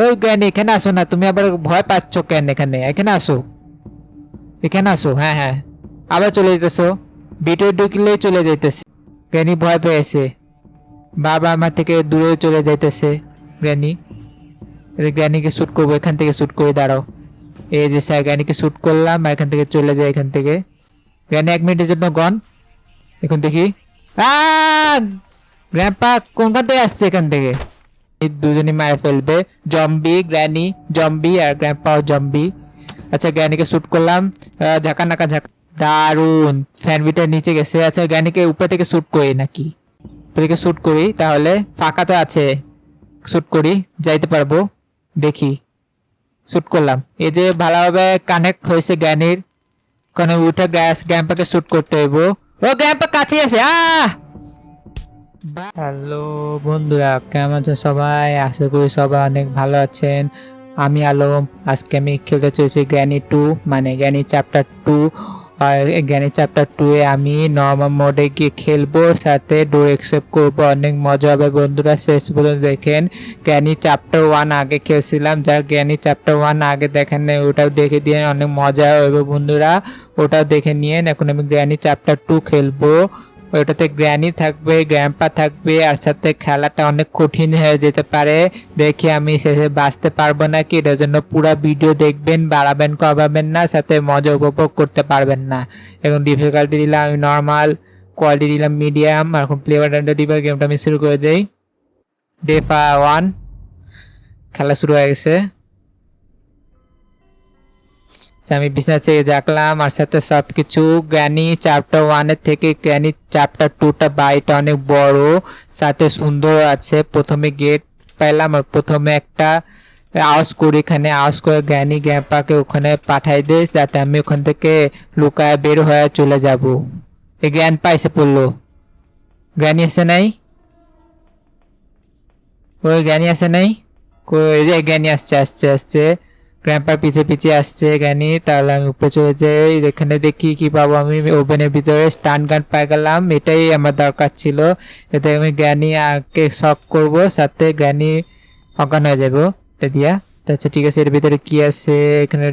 ওই গ্র্যানি এখানে আসো না, তুমি আবার ভয় পাচ্ছ কেন এখানে? এখানে আসো। এখানে আসো হ্যাঁ হ্যাঁ। আবার চলে যেতেছো। ভিডিও ঢুকলেই চলে যাইতেছে। গ্র্যানি ভয় পেয়েছে। বাবা আমার থেকে দূরে চলে যাইতেছে এই গ্র্যানিকে শ্যুট করব, এখান থেকে শ্যুট করে দাঁড়াও। এই যে স্যার গ্র্যানিকে শ্যুট করলাম, আর এখান থেকে চলে যায় এখান থেকে। গ্র্যানি এক মিনিটের জন্য গন। এখন দেখি। গ্র্যান্ডপা কোনখান থেকে আসছে এখান থেকে? এই দুজনে মারে ফেলবে। জম্বি, গ্র্যানি, জম্বি আর গ্র্যান্ডপাও জম্বি। আচ্ছা গ্র্যানিকে শ্যুট করলাম। ঝাঁকা নাকা ঝাঁকা দারুণ ফ্যান বিটার নিচে গেছে। আচ্ছা গ্র্যানিকে উপর থেকে শ্যুট করি নাকি? উপর থেকে শ্যুট করি, তাহলে ফাঁকা তো আছে। শ্যুট করি, যাইতে পারব। দেখি। শ্যুট করলাম। এই যে ভালোভাবে কানেক্ট হয়েছে জ্ঞানীর কারণ উঠে গ্যাস গ্যাম্পাকে শ্যুট করতে হইব। ও গ্যাম্পা কাছে আছে। আহ! হ্যালো বন্ধুরা, কেমন আছেন সবাই? আশা করি সবাই অনেক ভালো আছেন। আমি আলম। আজকে আমি খেলতে চলেছি গ্র্যানি টু মানে granny chapter two granny chapter two এ আমি নর্মাল মোডে গিয়ে খেলব, সাথে ডোর একসেপ্ট করব। অনেক মজা হবে বন্ধুরা, শেষ পর্যন্ত দেখেন। গ্র্যানি চ্যাপ্টার ওয়ান আগে খেলছিলাম, যা গ্র্যানি চ্যাপ্টার ওয়ান আগে দেখেন নাই, ওটাও দেখে দিয়ে অনেক মজা হবে বন্ধুরা। ওটাও দেখে নিয়েন, এখন আমি গ্র্যানি চ্যাপ্টার টু খেলব। ওটাতে গ্র্যানি থাকবে গ্র্যাম্পা থাকবে, আর সাথে খেলাটা অনেক কঠিন হয়ে যেতে পারে। দেখে আমি শেষে বাঁচতে পারব না কি এটার জন্য পুরো ভিডিও দেখবেন, বাড়াবেন, কমাবেন না, সাথে মজা উপভোগ করতে পারবেন না। এখন ডিফিকাল্টি দিলাম আমি নর্মাল কোয়ালিটি দিলাম মিডিয়াম আর এখন প্লে বাটনটা দিবে গেমটা আমি শুরু করে দেই। ডেফা ওয়ান খেলা শুরু হয়ে গেছে। আমি বিছানা থেকে জাগলাম, আর সাথে সব কিছু গ্র্যানি চ্যাপ্টার ওয়ানের থেকে গ্র্যানি চ্যাপ্টার টুটা বাড়িটা অনেক বড়, সাথে সুন্দর আছে। প্রথমে গেট পেলাম আর প্রথমে একটা আওয়াজ করি এখানে আওয়াজ করে গ্র্যানি গ্র্যাম্পাকে ওখানে পাঠাই দিস যাতে আমি ওখান থেকে লুকায় বের হয়ে চলে যাব। এই গ্র্যান্ডপা এসে পড়ল। গ্র্যানি এসে নাই? ওই গ্র্যানি আসে নাই? এই যে গ্র্যানি আসছে আসছে আসছে। গ্র্যাম্পার পিছে পিছে আসছে জ্ঞানী তাহলে আমি উপরে চলে যাই। এখানে দেখি কি পাবো আমি। ওভেনের ভিতরে স্টান গান পাই গেলাম। এটাই আমার দরকার ছিল। এতে আমি জ্ঞানী আগে শক করব। সাথে জ্ঞানী অজ্ঞান হয়ে যাব। এটা দিয়া। আচ্ছা ঠিক আছে, এর ভিতরে কি আছে? এখানে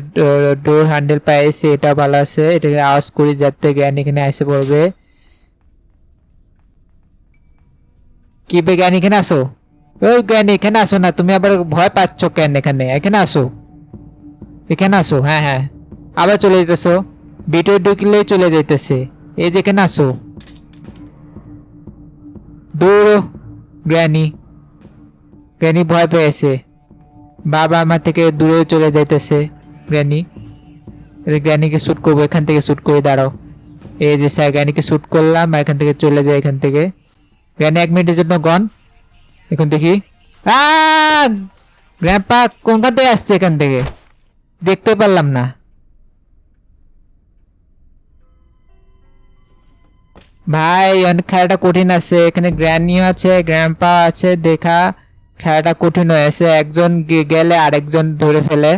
ডোর হ্যান্ডেল পাইছে এটা ভালো আছে। এটাকে আওয়াজ করি যাতে জ্ঞানী এখানে এসে পড়বে। কি বে জ্ঞানী এখানে আসো? ওই জ্ঞানী এখানে আসো না। তুমি আবার ভয় পাচ্ছ কেন এখানে? এখানে আসো। এখানে আসো হ্যাঁ হ্যাঁ। আবার চলে যেতেছো। ভিডিও ঢুকলে চলে যাইতেছে। এই যে এখানে আসো। দূর গ্র্যানি। গ্র্যানি ভয় পেয়েছে। বাবা আমার থেকে দূরে চলে যাইতেছে, গ্র্যানি। গ্র্যানিকে শ্যুট করব, এখান থেকে শ্যুট করে দাঁড়াও। এই যে স্যার, গ্র্যানিকে শ্যুট করলাম, আর এখান থেকে চলে যায় এখান থেকে। গ্র্যানি, এক মিনিটের জন্য গন এখন দেখি। গ্র্যান্ডপা কোনখান থেকে আসছে এখান থেকে? দেখতে পারলাম না। ভাই, অনেক খেলাটা কঠিন আছে। এখানে গ্র্যানিও আছে গ্র্যান্ডপা আছে, দেখা। খেলাটা কঠিন হয়েছে একজন গেলে আরেকজন ধরে ফেলে।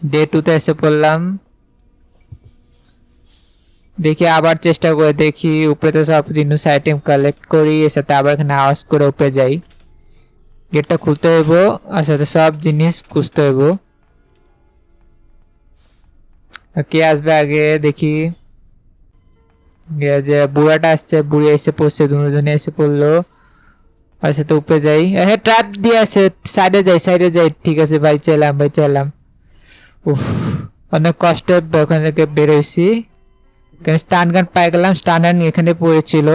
ডে টুতে এসে পড়লাম। দেখি আবার চেষ্টা করে দেখি। উপরে তো সব জিনিস আইটেম কালেক্ট করি, এর সাথে আবার এখানে আওয়াজ করে উপরে যাই। গেটটা খুলতে হইব, আর সাথে সব জিনিস খুঁজতে হইব। কে আসবে আগে দেখি। যে বুড়াটা আসছে, বুড়ি এসে পড়ছে, দুজনে এসে পড়ল। আর সাথে উপরে যাই। হ্যাঁ ট্র্যাপ দিয়ে আছে সাইডে যাই সাইডে যাই। ঠিক আছে ভাই চাইলাম ভাই চাইলাম। উফ, অনেক কষ্ট ওখান থেকে বেরোইছি স্টান গান পাই গেলাম স্টান গান এখানে পড়েছিল।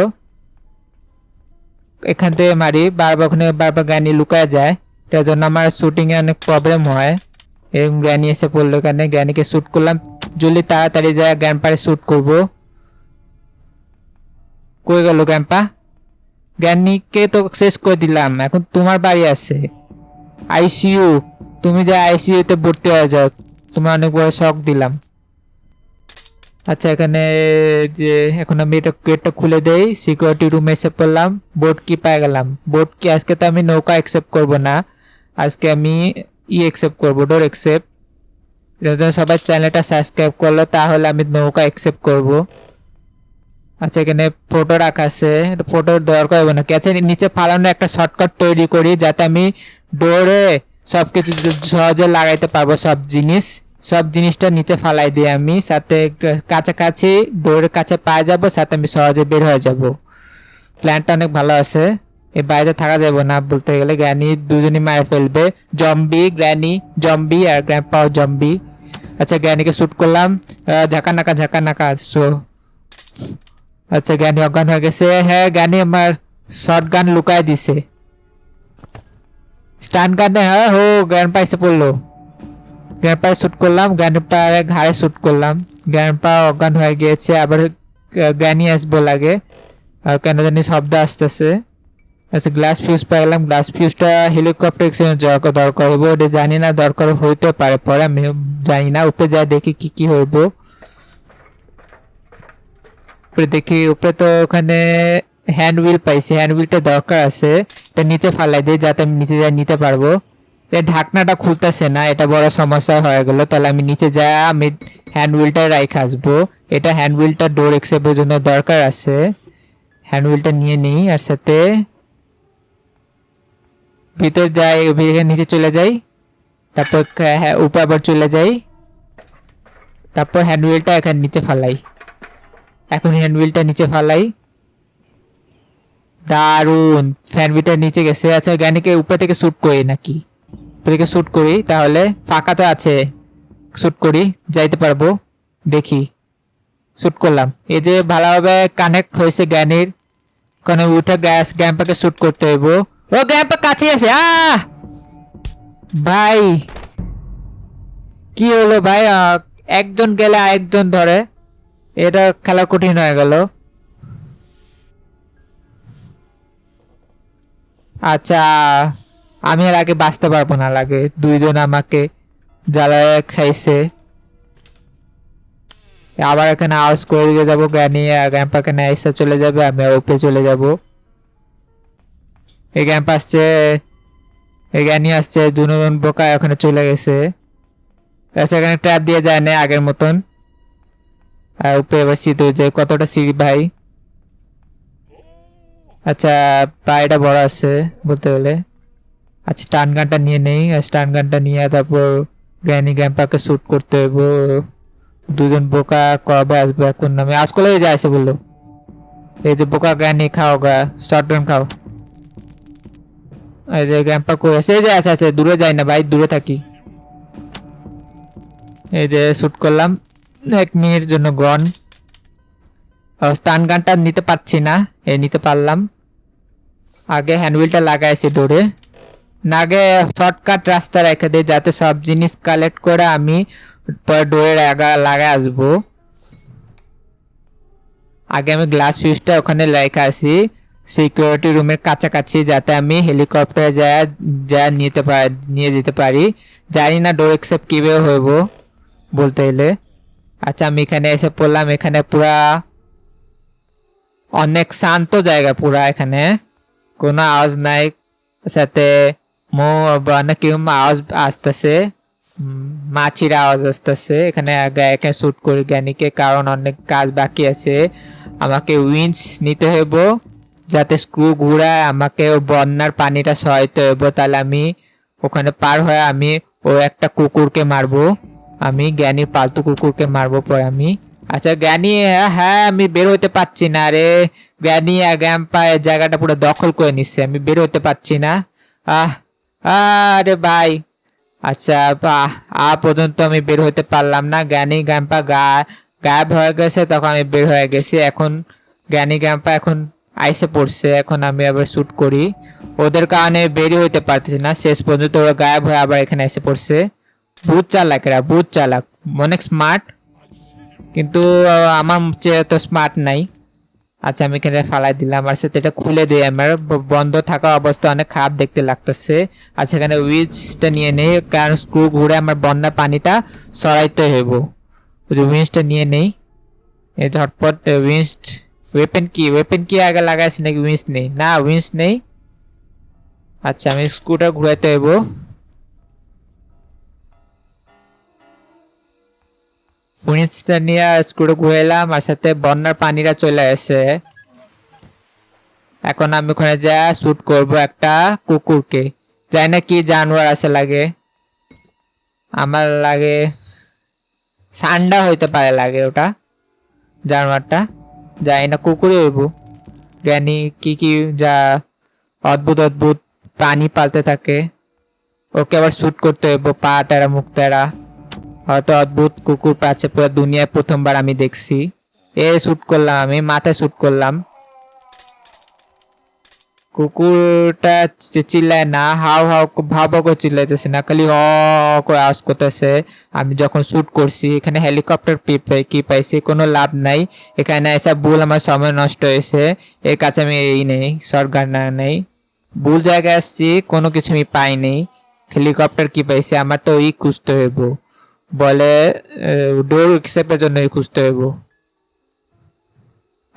এখান থেকে মারি, বারবার ওখানে বারবার গ্র্যানি লুকায় যায়। তার জন্য আমার শুটিং এ অনেক প্রবলেম হয়। এবং গ্র্যানি এসে পড়ল এখানে গ্র্যানিকে শ্যুট করলাম। জলদি তাড়াতাড়ি যায় গ্র্যান্ডপারে শ্যুট করব। কই গেল গ্র্যান্ডপা গ্র্যানিকে তো শেষ করে দিলাম, এখন তোমার বাড়ি আছে। আইসিইউ তুমি যে আইসিইউ তে ভর্তি হয়ে যাও। তোমার অনেক বড় শখ দিলাম। আচ্ছা এখানে, যে এখন আমি এটা গেটটা খুলে দেই সিকিউরিটি রুমে এসে পড়লাম বোর্ড কি পেয়ে গেলাম। বোর্ড কি আজকে তো আমি নৌকা অ্যাকসেপ্ট করব না। আজকে আমি ই অ্যাকসেপ্ট করব ডোর অ্যাকসেপ্ট যদি সবাই চ্যানেলটা সাবস্ক্রাইব করল, তাহলে আমি নৌকা অ্যাকসেপ্ট করব। আচ্ছা এখানে ফটো রাখা আছে। ফটো দরকার হবে না। আচ্ছা নিচে ফালানো একটা শর্টকাট তৈরি করি, যাতে আমি ডোরে সব কিছু সহজে লাগাইতে পারব সব জিনিস। সব জিনিসটা নিচে ফালাই দিই আমি, সাথে কাছাকাছি ডোরের কাছে পায়ে যাব, সাথে আমি সহজে বের হয়ে যাব। প্ল্যানটা অনেক ভালো আছে। এ বাইরে থাকা যাবে না বলতে গেলে। গ্র্যানি দুজনই মারে ফেলবে। জম্বি, গ্র্যানি, জম্বি আর গ্র্যান্ডপাও জম্বি। আচ্ছা গ্র্যানিকে শ্যুট করলাম। ঝাঁকা নাকা ঝাঁকা নাকা, সো। আচ্ছা জ্ঞানী অজ্ঞান হয়ে গেছে। হ্যাঁ জ্ঞানী আমার শর্ট গান লুকায় দিছে। স্টান গানে হ্যাঁ হো জ্ঞান পাইছে পড়ল। জ্ঞান শ্যুট করলাম পায়ে ঘাড়ে শুট করলাম। জ্ঞান পা অজ্ঞান হয়ে গিয়েছে, আবার জ্ঞানী আসব লাগে। আর কেন জানি শব্দ আসতেছে। আচ্ছা গ্লাস ফিউজ পাইলাম গ্লাস ফিউজটা হেলিকপ্টার এক্সিডেন্ট দরকার হইব ওটা জানি না দরকার হইতে পারে, পরে আমি জানি না। উপরে যাই দেখি কি কি হইব। উপরে দেখি, উপরে তো ওখানে হ্যান্ড হুইল পাইছি। হ্যান্ড হুইলটা দরকার আছে। এটা নিচে ফালাই দিই, যাতে আমি নিচে যাই, নিতে পারব। ঢাকনাটা খুলতেছে না এটা বড় সমস্যা হয়ে গেল। তাহলে আমি নিচে যা আমি হ্যান্ড হুইলটা রাইখে আসব। এটা হ্যান্ড হুইলটা ডোর এক্সেপের জন্য দরকার আছে। হ্যান্ড হুইলটা নিয়ে নিই আর সাথে ভিতর যাই নিচে চলে যাই। তারপর হ্যাঁ, উপরে আবার চলে যাই। তারপর হ্যান্ড হুইলটা এখানে নিচে ফালাই। এখন হ্যান্ড হুইলটা নিচে ফালাই। দারুণ ফ্যান নিচে গেছে। আচ্ছা জ্ঞানীকে উপর থেকে শুট করি নাকি? থেকে শুট করি, তাহলে ফাঁকা তো আছে। শ্যুট করি, যাইতে পারব, দেখি। শ্যুট করলাম। এই যে ভালোভাবে কানেক্ট হয়েছে জ্ঞানীর, কোনো উঠে গ্যাস গ্যাম্পাকে শ্যুট করতে হইব। ও গ্যাম্পা কাছে আছে, আহ! ভাই, কি হলো ভাই? একজন গেলে আরেকজন ধরে। এটা খেলা কঠিন হয়ে গেল। আচ্ছা। আমি আর আগে বাঁচতে পারব না লাগে। দুইজন আমাকে জ্বালায় খাইছে। আবার এখানে আওয়াজ করে দিয়ে যাব জ্ঞানী গ্যাম্পা এখানে এসে চলে যাবে, আমি ওপে চলে যাব। এই গ্যাম্প আসছে, এই জ্ঞানী আসছে দুজন বোকা ওখানে চলে গেছে। এখানে ট্র্যাপ দিয়ে যায় না আগের মতন। আর উপরে এবার সিঁদু যে কতটা সিঁড়ি ভাই? আচ্ছা পায়েটা বড় আছে বলতে গেলে। আচ্ছা স্টান গানটা নিয়ে নেই স্টান গানটা নিয়ে তারপর গ্র্যানি গ্যাম্পাকে শ্যুট করতে হইব। দুজন বোকা কবে আসবে এখন আমি আজ কলে যায় আসে বলল। এই যে বোকা গ্র্যানি, খাও গা শর্ট গান খাও। এই যে গ্যাম্পা কই আছে? এই যে আছে আছে, দূরে যাই না ভাই, দূরে থাকি। এই যে শ্যুট করলাম, এক মিনিট জন্য গন। স্টান গানটা নিতে পারছি না, এই নিতে পারলাম। আগে হ্যান্ডউইলটা লাগাইছি ডোরে না আগে শর্টকাট রাস্তা রেখে দিই যাতে সব জিনিস কালেক্ট করে আমি আগা লাগাই আসব। আগে আমি গ্লাস ফিউজটা ওখানে রেখে আসি। সিকিউরিটি রুমের কাছাকাছি, যাতে আমি হেলিকপ্টারে যা যা নিতে নিয়ে যেতে পারি। জানি না ডোর এক্সেপ্ট কীভাবে হইব, বলতে গেলে। আচ্ছা আমি এখানে এসে পড়লাম, এখানে পুরা অনেক শান্ত জায়গা পুরা এখানে। কোনো আওয়াজ নাই, সাথে মো কীরকম আওয়াজ আসতেছে মাছির আওয়াজ আসতেছে এখানে এখানে শ্যুট করি জ্ঞানীকে কারণ অনেক কাজ বাকি আছে। আমাকে উইঞ্চ নিতে হইব যাতে স্ক্রু ঘুরায় আমাকে বন্যার পানিটা সহায়তে হইব। তাহলে আমি ওখানে পার হয়ে আমি ও একটা কুকুরকে মারবো। আমি জ্ঞানীর পালতু কুকুরকে মারবো পরে আমি। আচ্ছা জ্ঞানী হ্যাঁ, হ্যাঁ আমি বের হতে পারছি না রে। জ্ঞানী আর গ্যাম্পা এই জায়গাটা পুরো দখল করে নিচ্ছে আমি বের হতে পারছি না। আহ আরে ভাই। আচ্ছা আ পর্যন্ত আমি বের হতে পারলাম না। জ্ঞানী গ্যাম্পা গা, গায়েব হয়ে গেছে, তখন আমি বের হয়ে গেছি। এখন জ্ঞানী গ্যাম্পা এখন আইসে পড়ছে, এখন আমি আবার শ্যুট করি। ওদের কারণে বেরিয়ে হইতে পারতেছি না। শেষ পর্যন্ত ওরা গায়েব হয়ে আবার এখানে এসে পড়ছে। বহুত চালাক এরা বহুত চালাক। অনেক স্মার্ট কিন্তু আমার চেয়ে তো স্মার্ট নাই। আচ্ছা আমি এখানে ফালাই দিলাম। আর সাথে এটা খুলে দিই আমার। বন্ধ থাকা অবস্থা অনেক খারাপ দেখতে লাগতেছে। আচ্ছা এখানে উইচটা নিয়ে নেই, কারণ স্ক্রু ঘুরে আমার বন্যা পানিটা সরাইতে হইব। উইঞ্চটা নিয়ে নেই। এই ঝটপট উইঞ্চ ওয়েপেন কি? ওয়েপেন কি আগে লাগাইছি নাকি উইঞ্চ নেই? না উইঞ্চ নেই। আচ্ছা আমি স্ক্রুটা ঘুরাইতে হইব। উইঞ্চটা নিয়ে স্ক্রুটা ঘুরাইলাম আর সাথে বন্যার পানিটা চলে আসে। এখন আমি ওখানে যা শুট করব একটা কুকুরকে। জানি না কি জানোয়ার আছে লাগে। আমার লাগে সান্ডা হইতে পারে লাগে ওটা, জানোয়ারটা। জানি না কুকুরই হইব। জ্ঞানী কি কি যা অদ্ভুত অদ্ভুত প্রাণী পালতে থাকে। ওকে আবার শুট করতে হইব, পা টেরা, মুখ টেরা। হয়তো অদ্ভুত কুকুর পাচ্ছে পুরো দুনিয়ায় প্রথমবার আমি দেখছি। এ শ্যুট করলাম আমি মাথায় শ্যুট করলাম। কুকুরটা চিল্লায় না, হাও হাও ক- ভাও করে চিল্লাইতেছে না, খালি হ করে আওয়াজ করতেছে। আমি যখন শ্যুট করছি, এখানে হেলিকপ্টার কি পাইছি কোনো লাভ নাই। এখানে এসে ভুল আমার সময় নষ্ট হয়েছে। এর কাছে আমি এই নেই, সরকার না নেই। ভুল জায়গায় আসছি, কোনো কিছু আমি পাইনি হেলিকপ্টার কি পাইছি আমার তো ওই খুঁজতে হইব। বলে ডোর স্টেপের জন্যই খুঁজতে হইব?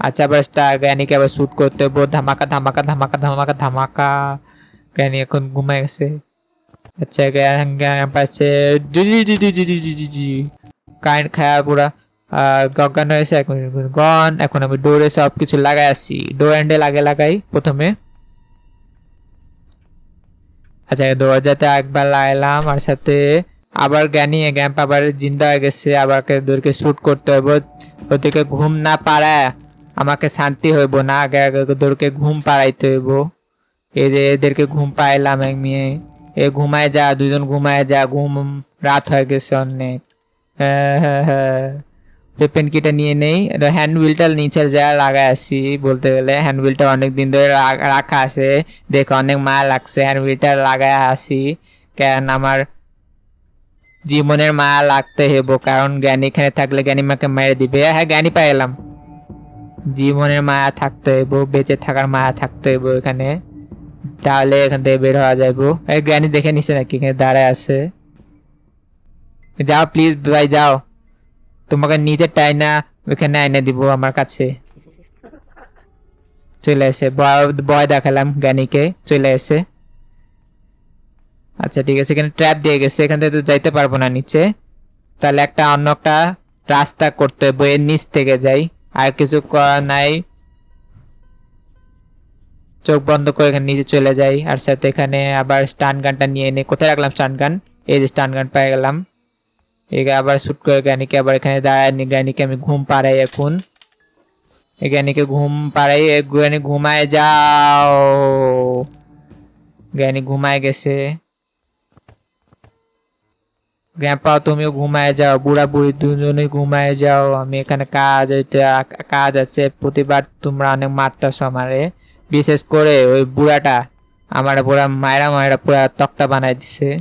আচ্ছা আবার তা গ্র্যানিকে আবার শ্যুট করতে হইব। ধামাকা ধামাকা ধামাকা ধামাকা ধামাকা। গ্র্যানি এখন ঘুমায় গেছে। আচ্ছা পাচ্ছে। কারেন্ট খায়া পুরা। গগান হয়েছে এক মিনিট গন এখন আমি ডোরে সব কিছু লাগাই আসি ডোর অ্যান্ডে লাগে লাগাই প্রথমে। আচ্ছা দরজাতে একবার লাগাইলাম, আর সাথে আবার জ্ঞানী গ্যাম্প আবার জিন্দা হয়ে গেছে আবার ওদেরকে শ্যুট করতে হইব ওদেরকে ঘুম না পাড়ায় আমাকে শান্তি হইব না আগে আগে ওদেরকে ঘুম পাড়াইতে হইব এই যে এদেরকে ঘুম পাইলাম এক মেয়ে এ ঘুমায় যা দুজন ঘুমায় যা ঘুম রাত হয়ে গেছে অনেক হ্যাঁ হ্যাঁ হ্যাঁ নিয়ে নেই হ্যান্ড হুইলটা নিচে যা লাগাই আসি বলতে গেলে হ্যান্ড হুইলটা অনেক দিন ধরে রাখা আছে দেখে অনেক মায়া লাগছে হ্যান্ড হুইলটা লাগাই আসি কেন আমার জীবনের মায়া লাগতে হেব কারণ জ্ঞানী এখানে থাকলে জ্ঞানী মাকে মেরে দিবে। হ্যাঁ জ্ঞানী পাই এলাম। জীবনের মায়া থাকতে হইব, বেঁচে থাকার মায়া থাকতে হইব এখানে। তাহলে এখান থেকে বের হওয়া যাইব। এই জ্ঞানী দেখে নিছে নাকি, এখানে দাঁড়ায় আছে। যাও প্লিজ ভাই, যাও। তোমাকে নিজে টাইনা ওখানে আইনে দিব আমার কাছে। চলে এসে ভয় দেখালাম জ্ঞানীকে। চলে এসে। আচ্ছা ঠিক আছে, এখানে ট্র্যাপ দিয়ে গেছে, এখান থেকে তো যাইতে পারব না নিচে। তাহলে একটা অন্য একটা রাস্তা করতে হবে, এর নিচ থেকে যাই। আর কিছু করার নাই। চোখ বন্ধ করে এখানে নিচে চলে যাই। আর সাথে এখানে আবার স্টান গানটা নিয়ে নে কোথায় রাখলাম স্টান গান এই যে স্টান গান পেয়ে গেলাম। একে আবার শ্যুট করে জ্ঞানীকে আবার এখানে দাঁড়ায় নি জ্ঞানীকে আমি ঘুম পাড়াই এখন। জ্ঞানীকে ঘুম পাড়াই জ্ঞানী ঘুমায় যাও। জ্ঞানী ঘুমায় গেছে। গ্র্যাম্পা তুমিও ঘুমায় যাও বুড়া বুড়ি দুজনেই ঘুমায় যাও, আমি এখানে কাজ এটা- কাজ আছে, প্রতিবার তোমরা অনেক মারতাস আমারে। বিশেষ করে ওই বুড়াটা, আমার পুরা মায়েরা মায়েরা পুরা তক্তা বানাই দিছে।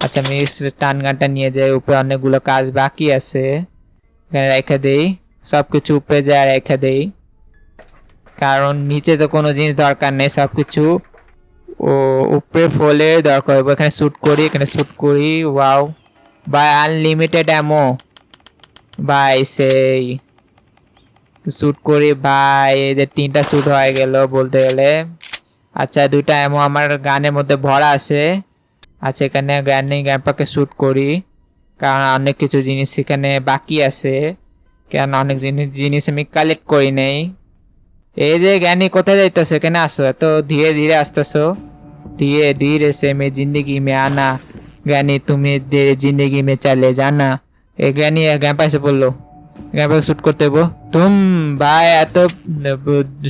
আচ্ছা আমি টান গানটা নিয়ে যাই, উপরে অনেকগুলো কাজ বাকি আছে। এখানে রেখে দেই সব কিছু উপরে যায়, রেখে দেই। কারণ নিচে তো কোনো জিনিস দরকার নেই সব কিছু ও, উপরে ফলে দরকার এখানে শ্যুট করি, এখানে শ্যুট করি, ওয়াও। by unlimited ammo. ভাই সেই শ্যুট করি ভাই এদের তিনটা শ্যুট হয়ে গেল বলতে গেলে। আচ্ছা দুইটা এমন আমার গানের মধ্যে ভরা আছে। আচ্ছা এখানে গ্র্যান্ডিং গ্যাম্পাকে শ্যুট করি। কারণ অনেক কিছু জিনিস এখানে বাকি আছে। কেন অনেক জিনিস জিনিস আমি কালেক্ট করি নেই। এই যে জ্ঞানী কোথায় যাইতেছো? এখানে আসো, এত ধীরে ধীরে আসতেছো। ধীরে ধীরে সে মে জিন্দগি মে আনা। ज्ञानी तुम्हें दे जिंदगी में चले जाना এ জ্ঞানী গ্যাম্পা এসে বললো গ্যাম্পাকে শ্যুট করতে হইব তুম ভাই এত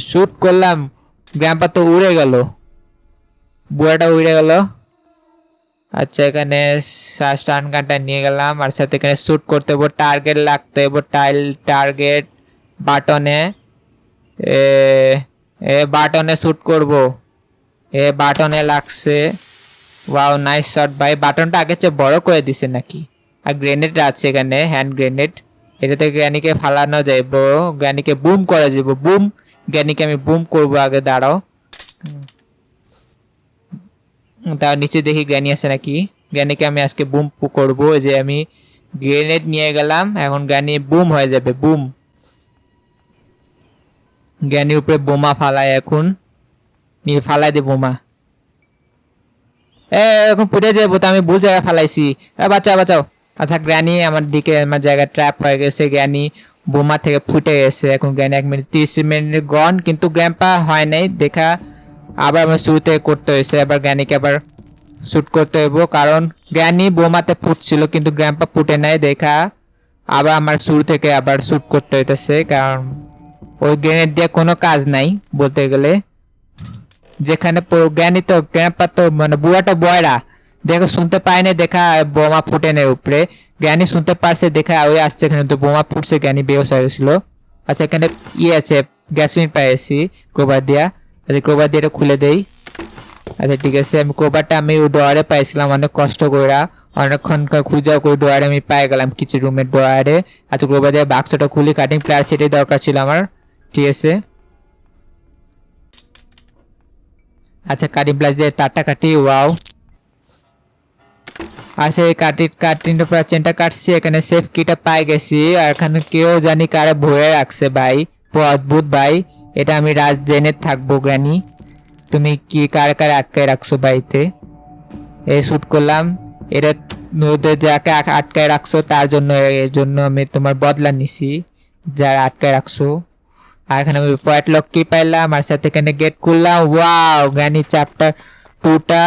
শ্যুট করলাম গ্যাম্পা তো উড়ে গেল বুড়াটা উড়ে গেল আচ্ছা এখানে স্টান গানটা নিয়ে গেলাম আর সাথে এখানে শ্যুট করতে হইব টার্গেট লাগতে হইব টাইল টার্গেট বাটনে এ এ বাটনে শ্যুট করবো এ বাটনে লাগছে ওয়াও নাইস শট ভাই। বাটনটা আগের চেয়ে বড় করে দিছে নাকি? আর গ্রেনেড আছে এখানে হ্যান্ড গ্রেনেড এটাতে জ্ঞানীকে ফালানো যাইব, জ্ঞানীকে বুম করা যাব বুম জ্ঞানীকে আমি বুম করব আগে, দাঁড়াও। তার নিচে দেখি জ্ঞানী আছে নাকি? জ্ঞানীকে আমি আজকে বুম করব যে আমি গ্রেনেড নিয়ে গেলাম, এখন জ্ঞানী বুম হয়ে যাবে বুম জ্ঞানীর উপরে বোমা ফালায় এখন। নিয়ে ফালাই দে বোমা। এখন ফুটে যাব তো আমি ভুল জায়গায় ফালাইছি। বাঁচাও বাঁচাও। অর্থাৎ গ্র্যানি আমার দিকে, আমার জায়গায় ট্র্যাপ হয়ে গেছে জ্ঞানী বোমা থেকে ফুটে গেছে। এখন জ্ঞানী এক মিনিট, তিরিশ মিনিট গন কিন্তু গ্র্যাম্পা হয় নাই, দেখা আবার আমার শুরু থেকে করতে হয়েছে। আবার জ্ঞানীকে আবার শ্যুট করতে হইব, কারণ গ্র্যানি বোমাতে ফুটছিল, কিন্তু গ্র্যাম্পা ফুটে নাই, দেখা আবার আমার শুরু থেকে আবার শ্যুট করতে হইতেছে, কারণ ওই গ্রেনেড দিয়ে কোনো কাজ নাই, বলতে গেলে। যেখানে প- জ্ঞানী তো গ্র্যাম্পা তো মানে বুড়াটা বয়রা, দেখো শুনতে পায় না দেখা বোমা ফুটে নেই উপরে। জ্ঞানী শুনতে পারছে, দেখা ওই আসছে এখানে, তো বোমা ফুটছে, জ্ঞানী বেহস হয়ে গেছিল। আচ্ছা এখানে ইয়ে আছে গ্যাসমিন পাইছি ক্রোবার দিয়া। আচ্ছা ক্রোবার দিয়ে খুলে দেই। আচ্ছা ঠিক আছে, আমি কোবারটা আমি ডোয়ারে পাইছিলাম, অনেক কষ্ট করে অনেকক্ষণ ক- খুঁজা করে ডোয়ারে আমি পাই গেলাম, কিছু রুমের ডোয়ারে আচ্ছা কোবার দিয়ে বাক্সটা খুলি কাটিং প্লেয়ার সেটাই দরকার ছিল আমার। ঠিক আছে। আচ্ছা কাটিং প্লাস দিয়ে তারটা কাটি ওয়াও আচ্ছা এই কাটি কাটিংটা পুরো চেনটা কাটছি, এখানে সেফ কিটা পাই গেছি, আর এখানে কেউ জানি কারে ভরে রাখছে ভাই অদ্ভুত ভাই। এটা আমি রাজ জেনে থাকব গ্রানি তুমি কি, কারে কারে আটকায় রাখছো বাড়িতে এই শ্যুট করলাম, এটা ওদের যাকে আটকায় রাখছো, তার জন্য, এর জন্য আমি তোমার বদলা নিছি, যারা আটকায় রাখছো। আর এখানে আমি পয়েন্ট লক কি পাইলাম? আর সাথে এখানে গেট করলাম ওয়াও জ্ঞানী চ্যাপ্টার টুটা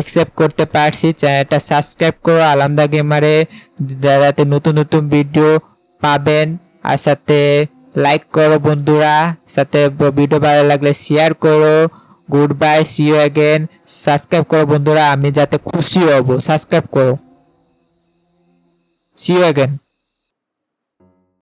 একসেপ্ট করতে পারছি। চ্যানেলটা সাবস্ক্রাইব করো। আলামদা গেমারে যাতে নতুন নতুন ভিডিও পাবেন। আর সাথে লাইক করো বন্ধুরা। সাথে ভিডিও ভালো লাগলে শেয়ার করো। Good bye see you again subscribe করো বন্ধুরা। আমি যাতে খুশি হব। সাবস্ক্রাইব করো। C you again